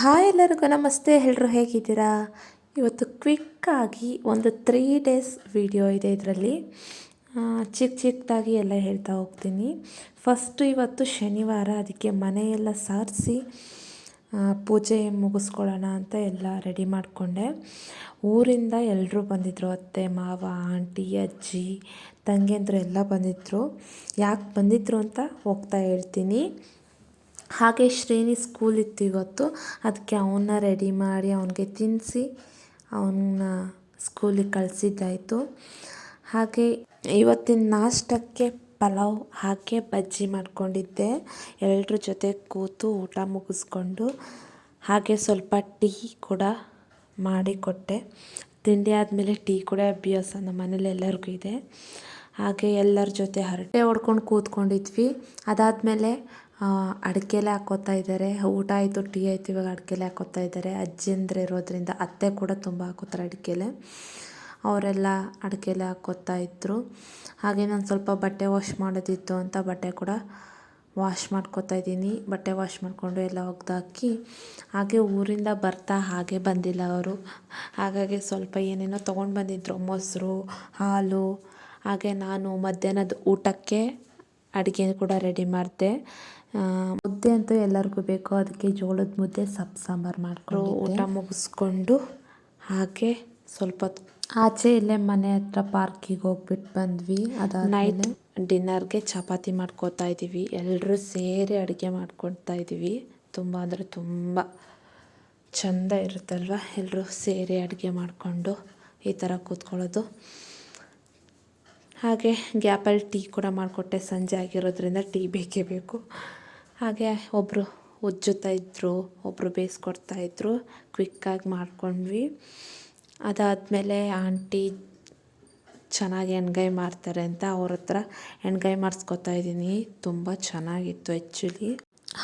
Hi ಎಲ್ಲರಿಗೂ ನಮಸ್ತೆ ಎಲ್ಲರೂ ಹೇಗಿದ್ದೀರಾ? ಇವತ್ತು ಕ್ವಿಕ್ಕಾಗಿ ಒಂದು ತ್ರೀ ಡೇಸ್ ವಿಡಿಯೋ ಇದೆ ಇದರಲ್ಲಿ. ಚಿಕ್ಕ ಚಿಕ್ಕದಾಗಿ ಎಲ್ಲ ಹೇಳ್ತಾ ಹೋಗ್ತೀನಿ. ಫಸ್ಟು ಇವತ್ತು ಶನಿವಾರ, ಅದಕ್ಕೆ ಮನೆಯೆಲ್ಲ ಸಾರಿಸಿ ಪೂಜೆ ಮುಗಿಸ್ಕೊಳ್ಳೋಣ ಅಂತ ಎಲ್ಲ ರೆಡಿ ಮಾಡಿಕೊಂಡೆ. ಊರಿಂದ ಎಲ್ಲರೂ ಬಂದಿದ್ದರು ಅತ್ತೆ, ಮಾವ, ಆಂಟಿ, ಅಜ್ಜಿ ತಂಗಿಯಂದರು ಎಲ್ಲ ಬಂದಿದ್ದರು ಯಾಕೆ ಬಂದಿದ್ದರು ಅಂತ ಹೋಗ್ತಾ ಹೇಳ್ತೀನಿ. ಹಾಗೆ ಶ್ರೇಣಿ ಸ್ಕೂಲ್ ಇತ್ತು ಇವತ್ತು. ಅದಕ್ಕೆ ಅವನ್ನ ರೆಡಿ ಮಾಡಿ ಅವನಿಗೆ ತಿನ್ನಿಸಿ ಅವನ್ನ ಸ್ಕೂಲಿಗೆ ಕಳಿಸಿದ್ದಾಯಿತು. ಹಾಗೆ ಇವತ್ತಿನ ನಾಷ್ಟಕ್ಕೆ ಪಲಾವ್ ಹಾಗೆ ಬಜ್ಜಿ ಮಾಡ್ಕೊಂಡಿದ್ದೆ. ಎಲ್ಲರ ಜೊತೆ ಕೂತು ಊಟ ಮುಗಿಸ್ಕೊಂಡು ಹಾಗೆ ಸ್ವಲ್ಪ ಟೀ ಕೂಡ ಮಾಡಿಕೊಟ್ಟೆ ತಿಂಡಿ ಆದಮೇಲೆ ಟೀ ಕೂಡ ಅಭ್ಯಾಸ ನಮ್ಮ ಮನೇಲಿ ಎಲ್ಲರಿಗೂ ಇದೆ. ಹಾಗೆ ಎಲ್ಲರ ಜೊತೆ ಹರಟೆ ಹೊಡ್ಕೊಂಡು ಕೂತ್ಕೊಂಡಿದ್ವಿ. ಅದಾದಮೇಲೆ ಅಡಿಕೆಲೆ ಹಾಕೋತಾ ಇದ್ದಾರೆ. ಊಟ ಆಯಿತು, ಟೀ ಆಯಿತು, ಇವಾಗ ಅಡಿಕೆಲೆ ಹಾಕೋತಾ ಇದ್ದಾರೆ. ಅಜ್ಜಿಯಂದ್ರೆ ಇರೋದ್ರಿಂದ ಅತ್ತೆ ಕೂಡ ತುಂಬ ಹಾಕೋತಾರೆ ಅಡಿಕೆಲೆ. ಅವರೆಲ್ಲ ಅಡಿಕೆಲೆ ಹಾಕೋತಾ ಇದ್ದರು ಹಾಗೆ ನಾನು ಸ್ವಲ್ಪ ಬಟ್ಟೆ ವಾಶ್ ಮಾಡೋದಿತ್ತು ಅಂತ ಬಟ್ಟೆ ಕೂಡ ವಾಶ್ ಮಾಡ್ಕೋತಾ ಇದ್ದೀನಿ. ಬಟ್ಟೆ ವಾಶ್ ಮಾಡಿಕೊಂಡು ಎಲ್ಲ ಒಗ್ದಾಕಿ, ಹಾಗೆ ಊರಿಂದ ಬರ್ತಾ ಹಾಗೆ ಬಂದಿಲ್ಲ ಅವರು. ಹಾಗಾಗಿ ಸ್ವಲ್ಪ ಏನೇನೋ ತೊಗೊಂಡು ಬಂದಿದ್ದರು ಮೊಸರು, ಹಾಲು. ಹಾಗೆ ನಾನು ಮಧ್ಯಾಹ್ನದ ಊಟಕ್ಕೆ ಅಡುಗೆ ಕೂಡ ರೆಡಿ ಮಾಡಿದೆ. ಮುದ್ದೆ ಅಂತೂ ಎಲ್ಲರಿಗೂ ಬೇಕು. ಅದಕ್ಕೆ ಜೋಳದ ಮುದ್ದೆ ಸಪ್ ಸಾಂಬಾರು ಮಾಡಿಕೊಂಡು ಊಟ ಮುಗಿಸ್ಕೊಂಡು ಹಾಗೆ ಸ್ವಲ್ಪ ಆಚೆ ಇಲ್ಲೇ ಮನೆ ಹತ್ರ ಪಾರ್ಕಿಗೆ ಹೋಗ್ಬಿಟ್ಟು ಬಂದ್ವಿ. ಅದ ನೈಟ್ ಡಿನ್ನರ್ಗೆ ಚಪಾತಿ ಮಾಡ್ಕೋತಾ ಇದ್ದೀವಿ. ಎಲ್ಲರೂ ಸೇರಿ ಅಡುಗೆ ಮಾಡ್ಕೊತಾ ಇದ್ದೀವಿ. ತುಂಬ ಅಂದರೆ ತುಂಬ ಚೆಂದ ಇರುತ್ತಲ್ವ? ಎಲ್ಲರೂ ಸೇರಿ ಅಡುಗೆ ಮಾಡಿಕೊಂಡು ಈ ಥರ ಕೂತ್ಕೊಳ್ಳೋದು. ಹಾಗೆ ಗ್ಯಾಪಲ್ಲಿ ಟೀ ಕೂಡ ಮಾಡಿಕೊಟ್ಟೆ. ಸಂಜೆ ಆಗಿರೋದ್ರಿಂದ ಟೀ ಬೇಕೇ ಬೇಕು. ಹಾಗೆ ಒಬ್ಬರು ಉಜ್ಜುತ್ತಾ ಇದ್ದರು ಒಬ್ಬರು ಬೇಯಿಸ್ಕೊಡ್ತಾ ಇದ್ದರು ಕ್ವಿಕ್ಕಾಗಿ ಮಾಡ್ಕೊಂಡ್ವಿ. ಅದಾದಮೇಲೆ ಆಂಟಿ ಚೆನ್ನಾಗಿ ಎಣ್ಗಾಯಿ ಮಾಡ್ತಾರೆ ಅಂತ ಅವ್ರ ಹತ್ರ ಎಣ್ಗಾಯಿ ಮಾಡಿಸ್ಕೊತಾ ಇದ್ದೀನಿ. ತುಂಬ ಚೆನ್ನಾಗಿತ್ತು ಆ್ಯಕ್ಚುಲಿ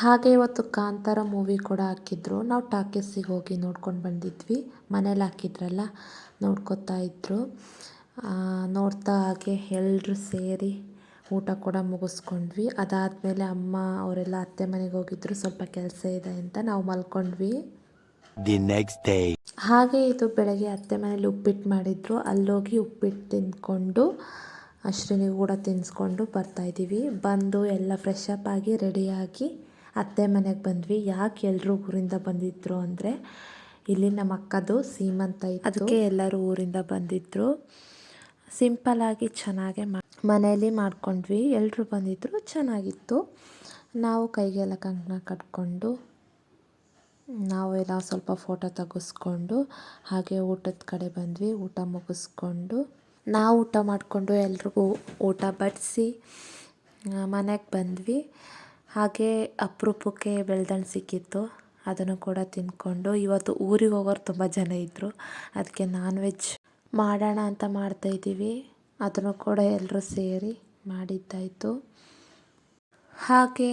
ಹಾಗೆ ಇವತ್ತು ಕಾಂತಾರ ಮೂವಿ ಕೂಡ ಹಾಕಿದ್ರು. ನಾವು ಟಾಕೀಸಿಗೆ ಹೋಗಿ ನೋಡ್ಕೊಂಡು ಬಂದಿದ್ವಿ. ಮನೇಲಿ ಹಾಕಿದ್ರಲ್ಲ, ನೋಡ್ಕೊತಾ ಇದ್ದರು ನೋಡ್ತಾ ಹಾಗೆ ಎಲ್ಲರೂ ಸೇರಿ ಊಟ ಕೂಡ ಮುಗಿಸ್ಕೊಂಡ್ವಿ. ಅದಾದಮೇಲೆ ಅಮ್ಮ ಅವರೆಲ್ಲ ಅತ್ತೆ ಮನೆಗೆ ಹೋಗಿದ್ರು ಸ್ವಲ್ಪ ಕೆಲಸ ಇದೆ ಅಂತ ನಾವು ಮಲ್ಕೊಂಡ್ವಿ. ದಿ ನೆಕ್ಸ್ಟ್ ಡೇ ಹಾಗೆ ಇದು ಬೆಳಗ್ಗೆ ಅತ್ತೆ ಮನೇಲಿ ಉಪ್ಪಿಟ್ಟು ಮಾಡಿದ್ರು. ಅಲ್ಲೋಗಿ ಉಪ್ಪಿಟ್ಟು ತಿಂದ್ಕೊಂಡು ಅಶ್ವಿನಿ ಕೂಡ ತಿನ್ನಿಸ್ಕೊಂಡು ಬರ್ತಾಯಿದ್ದೀವಿ ಬಂದು ಎಲ್ಲ ಫ್ರೆಶ್ ಅಪ್ ಆಗಿ ರೆಡಿಯಾಗಿ ಅತ್ತೆ ಮನೆಗೆ ಬಂದ್ವಿ. ಯಾಕೆ ಎಲ್ಲರೂ ಊರಿಂದ ಬಂದಿದ್ರು ಅಂದರೆ ಇಲ್ಲಿ ನಮ್ಮ ಅಕ್ಕದು ಸೀಮಂತ ಇತ್ತು. ಅದಕ್ಕೆ ಎಲ್ಲರೂ ಊರಿಂದ ಬಂದಿದ್ದರು ಸಿಂಪಲಾಗಿ ಚೆನ್ನಾಗೆ ಮಾ ಮನೆಯಲ್ಲಿ ಮಾಡಿಕೊಂಡ್ವಿ. ಎಲ್ಲರೂ ಬಂದಿದ್ದರು ಚೆನ್ನಾಗಿತ್ತು. ನಾವು ಕೈಗೆಲ್ಲ ಕಂಕಣ ಕಟ್ಕೊಂಡು ನಾವೆಲ್ಲ ಸ್ವಲ್ಪ ಫೋಟೋ ತೆಗೆಸ್ಕೊಂಡು, ಹಾಗೆ ಊಟದ ಕಡೆ ಬಂದ್ವಿ. ಊಟ ಮುಗಿಸ್ಕೊಂಡು, ನಾವು ಊಟ ಮಾಡಿಕೊಂಡು ಎಲ್ರಿಗೂ ಊಟ ಬಡಿಸಿ ಮನೆಗೆ ಬಂದ್ವಿ. ಹಾಗೆ ಅಪರೂಪಕ್ಕೆ ಬೆಳ್ದಣ್ಣು ಸಿಕ್ಕಿತ್ತು. ಅದನ್ನು ಕೂಡ ತಿಂದ್ಕೊಂಡು ಇವತ್ತು ಊರಿಗೆ ಹೋಗೋರು ತುಂಬ ಜನ ಇದ್ದರು ಅದಕ್ಕೆ ನಾನ್ ವೆಜ್ ಮಾಡೋಣ ಅಂತ ಮಾಡ್ತಾಯಿದ್ದೀವಿ ಅದನ್ನು ಕೂಡ ಎಲ್ಲರೂ ಸೇರಿ ಮಾಡಿದ್ದಾಯಿತು. ಹಾಗೆ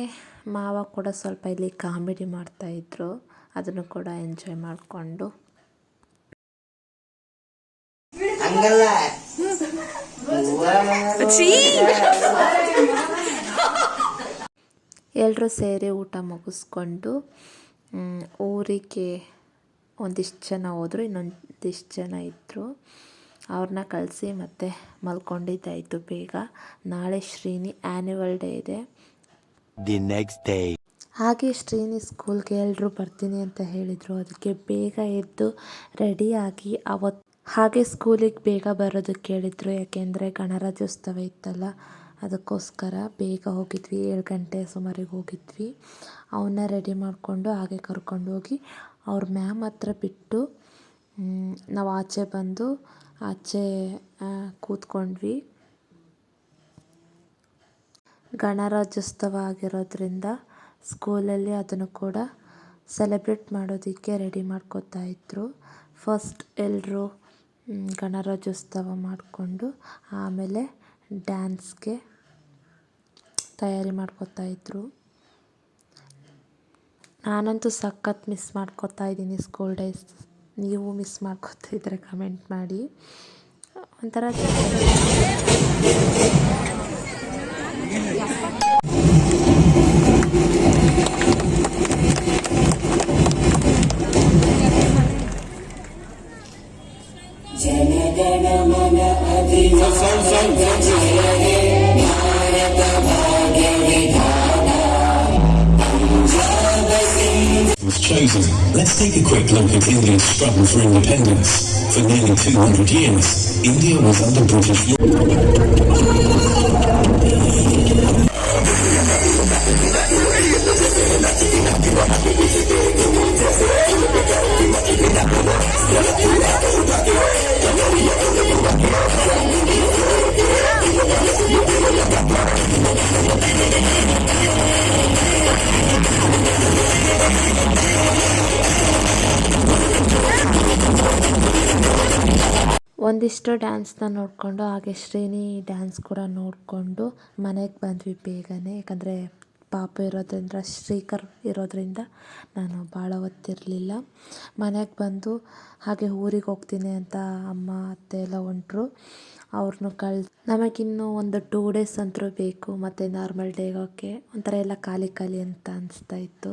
ಮಾವ ಕೂಡ ಸ್ವಲ್ಪ ಇಲ್ಲಿ ಕಾಮಿಡಿ ಮಾಡ್ತಾಯಿದ್ರು ಅದನ್ನು ಕೂಡ ಎಂಜಾಯ್ ಮಾಡಿಕೊಂಡು. ಎಲ್ಲರೂ ಸೇರಿ ಊಟ ಮುಗಿಸ್ಕೊಂಡು ಊರಿಗೆ ಒಂದಿಷ್ಟು ಜನ ಹೋದರು ಇನ್ನೊಂದಿಷ್ಟು ಜನ ಇದ್ದರು ಅವ್ರನ್ನ ಕಳಿಸಿ ಮತ್ತೆ ಮಲ್ಕೊಂಡಿದ್ದಾಯಿತು ಬೇಗ. ನಾಳೆ ಶ್ರೀನಿ ಆ್ಯನ್ಯುವಲ್ ಡೇ ಇದೆ. ದಿ ನೆಕ್ಸ್ಟ್ ಡೇ ಹಾಗೆ ಶ್ರೀನಿ ಸ್ಕೂಲ್ಗೆ ಎಲ್ಲರೂ ಬರ್ತೀನಿ ಅಂತ ಹೇಳಿದರು. ಅದಕ್ಕೆ ಬೇಗ ಎದ್ದು ರೆಡಿಯಾಗಿ ಅವತ್ತು ಹಾಗೆ ಸ್ಕೂಲಿಗೆ ಬೇಗ ಬರೋದಕ್ಕೆ ಹೇಳಿದರು ಯಾಕೆಂದರೆ ಗಣರಾಜ್ಯೋತ್ಸವ ಇತ್ತಲ್ಲ ಅದಕ್ಕೋಸ್ಕರ ಬೇಗ ಹೋಗಿದ್ವಿ. ಏಳು ಗಂಟೆ ಸುಮಾರಿಗೆ ಹೋಗಿದ್ವಿ. ಅವನ್ನ ರೆಡಿ ಮಾಡಿಕೊಂಡು ಹಾಗೆ ಕರ್ಕೊಂಡು ಹೋಗಿ ಅವ್ರ ಮ್ಯಾಮ್ ಹತ್ರ ಬಿಟ್ಟು ನಾವು ಆಚೆ ಬಂದು ಆಚೆ ಕೂತ್ಕೊಂಡ್ವಿ. ಗಣರಾಜ್ಯೋತ್ಸವ ಆಗಿರೋದ್ರಿಂದ ಸ್ಕೂಲಲ್ಲಿ ಅದನ್ನು ಕೂಡ ಸೆಲೆಬ್ರೇಟ್ ಮಾಡೋದಕ್ಕೆ ರೆಡಿ ಮಾಡ್ಕೋತಾ ಇದ್ದರು ಫಸ್ಟ್ ಎಲ್ಲರೂ ಗಣರಾಜ್ಯೋತ್ಸವ ಮಾಡಿಕೊಂಡು ಆಮೇಲೆ ಡ್ಯಾನ್ಸ್ಗೆ ತಯಾರಿ ಮಾಡ್ಕೋತಾ ಇದ್ದರು ನಾನಂತೂ ಸಖತ್ ಮಿಸ್ ಮಾಡ್ಕೋತಾ ಇದ್ದೀನಿ ಸ್ಕೂಲ್ ಡೇಸ್. ನೀವು ಮಿಸ್ ಮಾಡ್ಕೊತಿದ್ರೆ ಕಮೆಂಟ್ ಮಾಡಿ. ಒಂಥರ ಜನ Let's take a quick look at India's struggle for independence. For nearly 200 years, India was under British rule. ಒಂದಿಷ್ಟು ಡ್ಯಾನ್ಸ್ನ ನೋಡಿಕೊಂಡು, ಹಾಗೆ ಶ್ರೀನಿ ಡ್ಯಾನ್ಸ್ ಕೂಡ ನೋಡಿಕೊಂಡು ಮನೆಗೆ ಬಂದ್ವಿ ಬೇಗನೆ. ಯಾಕಂದರೆ ಪಾಪ ಇರೋದ್ರಿಂದ, ಶ್ರೀಕರ್ ಇರೋದ್ರಿಂದ ನಾನು ಭಾಳ ಹೊತ್ತಿರಲಿಲ್ಲ. ಮನೆಗೆ ಬಂದು ಹಾಗೆ ಊರಿಗೆ ಹೋಗ್ತೀನಿ ಅಂತ ಅಮ್ಮ, ಅತ್ತೆ ಎಲ್ಲ ಹೊಂಟರು. ಅವ್ರನ್ನೂ ಕಳ್ ನಮಗಿನ್ನೂ ಒಂದು ಟೂ ಡೇಸ್ ಅಂತರೂ ಬೇಕು, ಮತ್ತು ನಾರ್ಮಲ್ ಡೇ ಆಗೋಕ್ಕೆ ಒಂಥರ ಎಲ್ಲ ಖಾಲಿ ಖಾಲಿ ಅಂತ ಅನಿಸ್ತಾ ಇತ್ತು.